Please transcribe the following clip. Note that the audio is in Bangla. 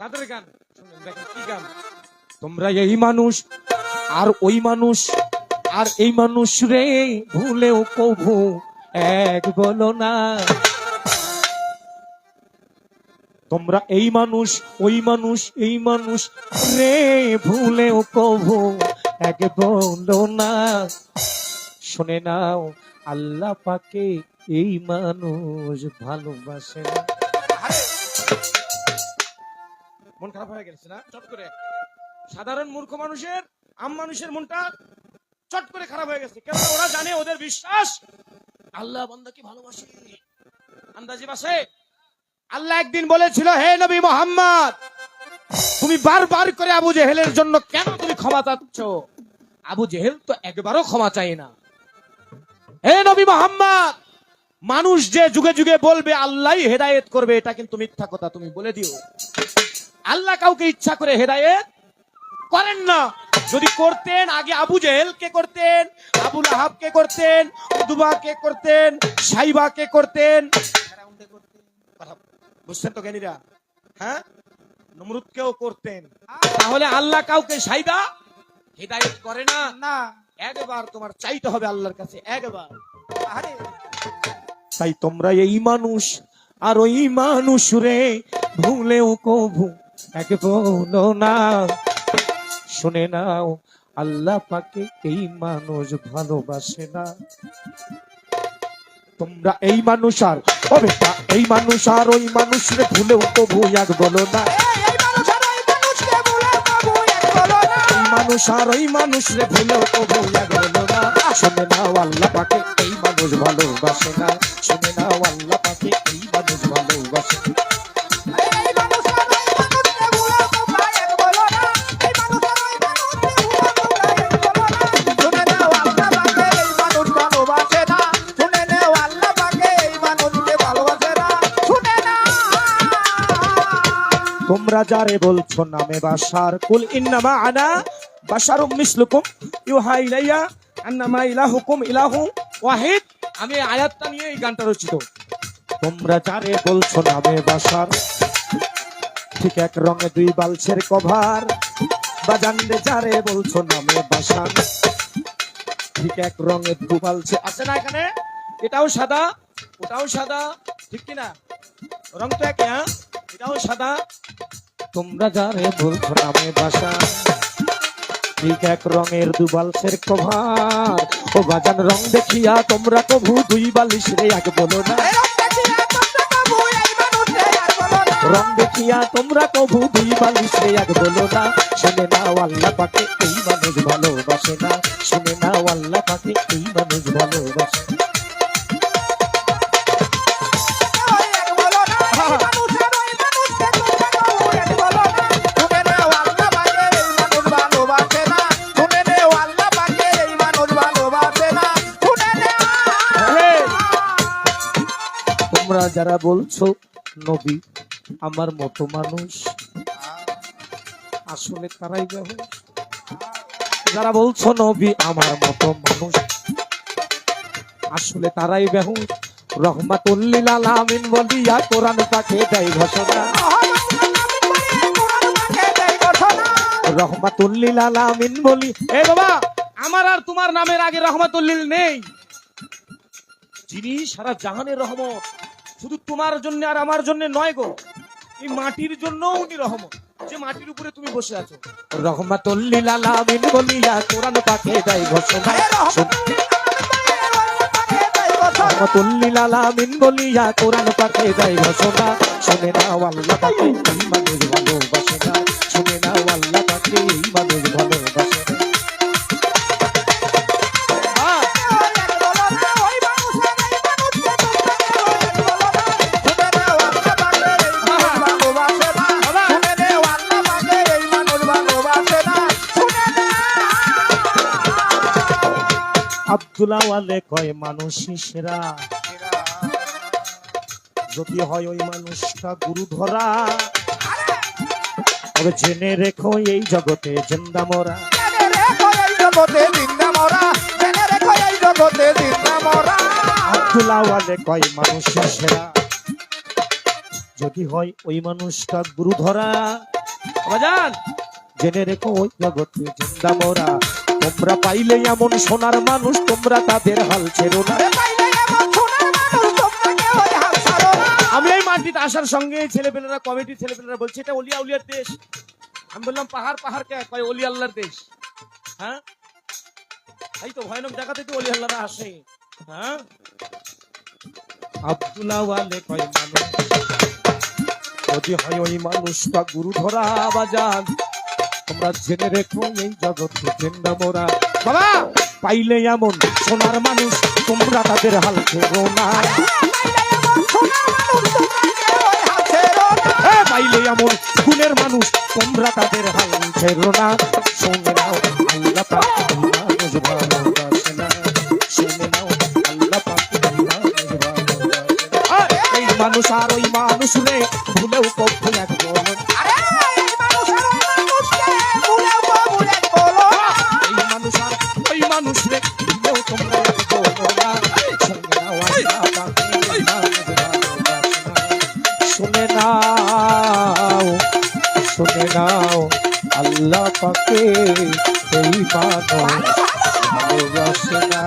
তাদের গান। দেখেন কি গান। তোমরা এই মানুষ, আর ওই মানুষ, আর এই মানুষ রে ভুলেও কভু এক বলো না। তোমরা এই মানুষ, ওই মানুষ, এই মানুষ রে ভুলেও কভু এক বলো না। শুনে নাও, আল্লাহ পাকে এই মানুষ ভালোবাসে না। মন খারাপ হয়ে গেছে না? চট করে। সাধারণ মূর্খ মানুষের, আম মানুষের মনটা চট করে খারাপ হয়ে গেছে। কেন ওরা জানে, ওদের বিশ্বাস, আল্লাহ বান্দাকে ভালোবাসে। আন্দাজি বাসে। আল্লাহ একদিন বলেছিল, হে নবী মোহাম্মদ, তুমি বারবার করে আবু জেহেলের জন্য কেন তুমি ক্ষমা চাচ্ছ? আবু জেহেল তো একবারও ক্ষমা চাই না। হে নবী মোহাম্মদ, মানুষ যে যুগে যুগে বলবে, আল্লাহই হেদায়েত করবে, এটা কিন্তু মিথ্যা কথা, তুমি বলে দিও। আল্লাহ কাউকে ইচ্ছা করে হেদায়েত করেন না। যদি করতেন আগে আবু জেহেল কে করতেন আবুল আহাব কে করতেন উদুবা কে করতেন সাইবা কে করতেন? বুঝছেন তো জ্ঞানীরা? হ্যাঁ? নমরুদ কেও করতেন। তাহলে আল্লাহ কাউকে সাইবা হেদায়েত করে না? না। একবার তোমার চাইতে হবে আল্লাহর কাছে একবার। আরে। তাই তোমরা এই মানুষ আর ওই মানুষ রে ভুলেও কভু এক বলো না শুনে নাও, আল্লাহ পাকে এই মানুষ ভালোবাসে না। তোমরা এই মানুষ আর এই মানুষ আর ওই মানুষ রে ভুলেও কভু এক বলো না। মানুষ আর ওই মানুষকে ভুলে বাবু এক বলো না এই মানুষ আর ওই মানুষ রে ভুলেও কভু এক বলো না। শুনে নাও, আল্লাহ পাকে এই মানুষ ভালোবাসে না। শুনে তোমরা যারে বলছো নামে বাসার, কুল ইন্নামা আনা বাসারুম মিসলুকুম, ইউহা ইলাইয়া, আন্নামা ইলাহুকুম ইলাহু ওয়াহিদ। আমি আয়াতটা নিয়ে এই গানটা রচিত। তোমরা যারে বলছো নামে বাসার, ঠিক এক রঙে দুই বালছের কভার বাজানরে যারে বলছো নামে বাসার, ঠিক এক রঙে দু বালছে। আছে না এখানে? এটাও সাদা, ওটাও সাদা, ঠিক কি না রং তো একই হ্যাঁ? এটাও সাদা তোমরা যারে বলছো নামে বাসা ঠিক এক রঙের দুবালসের কভার। ও বাজান রং দেখিয়া তোমরা কভু দুই বালিশ রে এক বলো না। রং দেখিয়া তোমরা না কভু দুই বালিশ রে এক বলো না। শুনে নাও আল্লাহ পাকে এই মানুষ ভালোবাসে না। শুনে নাও আল্লাহ পাকে এই মানুষ ভালোবাসে না। তোমরা যারা বলছো, নবী, আমার মতো মানুষ, আসলে তারাই বেহুশ যারা বলছো, নবী, আমার মতো মানুষ, আসলে তারাই বেহুশ রহমাতুল্লিল আলামিন বলিয়া কোরআন দেয় ঘোষণা। রহমাতুল্লিল আলামিন বলি, এ বাবা, আমার আর তোমার নামের আগে রহমাতুল্লিল নেই। যিনি সারা জাহানের রহমত শুধু তোমার জন্য আর আমার জন্য নয় গো এই মাটির জন্য উনি রহমত। যে মাটির উপরে তুমি বসে আছো। রহমাতুল্লিল আলামিন বলিয়া কোরআন পাঠে দেয় ঘোষণা। রহমাতুল্লিল বলিয়া কোরআন পাঠে দেয় ঘোষণা। শুনে নাও আল্লাহ পাকে এই মানুষ ভালোবাসে। আব্দুল্লাহ কয় মানুষ সেরা যদি হয় ওই মানুষটা গুরু ধরা তবে জেনে রেখো এই জগতে জিন্দা মরা। আব্দুল্লাহ ওয়ালে কয় মানুষ সেরা যদি হয় ওই মানুষটা গুরু ধরা জেনে রেখো ওই জগতে জিন্দা মোরা। তোমরা পাইলে এমন সোনার মানুষ তোমরা তাদের হাল ছেড়ো না। মানুষ আমি এই মাটিতে আসার সঙ্গে ছেলেপেলেরা কমিটির ছেলেপেলেরা বলছে এটা অলিয়া উলিয়ার দেশ। আমি বললাম পাহাড় পাহাড় কে? কয় অলি আল্লাহর দেশ। হ্যাঁ? এই তো ভয়ানক জায়গাতে তো অলি আল্লাহরা আসে। হ্যাঁ? আব্দুল্লাহ ওয়ালে কয় মানুষ যদি হয় ওই মানুষটা গুরু ধরা বাজান তোমরা জেনে রেখো এই জগৎ মোরা। বাবা, পাইলে এমন সোনার মানুষ, তোমরা তাদের হাল ছেড়ো না। পাইলে এমন গুণের মানুষ, তোমরা তাদের হাল ছেড়ো না। শুনে শুনে নাও আল্লাহ পাকে সেই মানুষ ভালোবাসে না।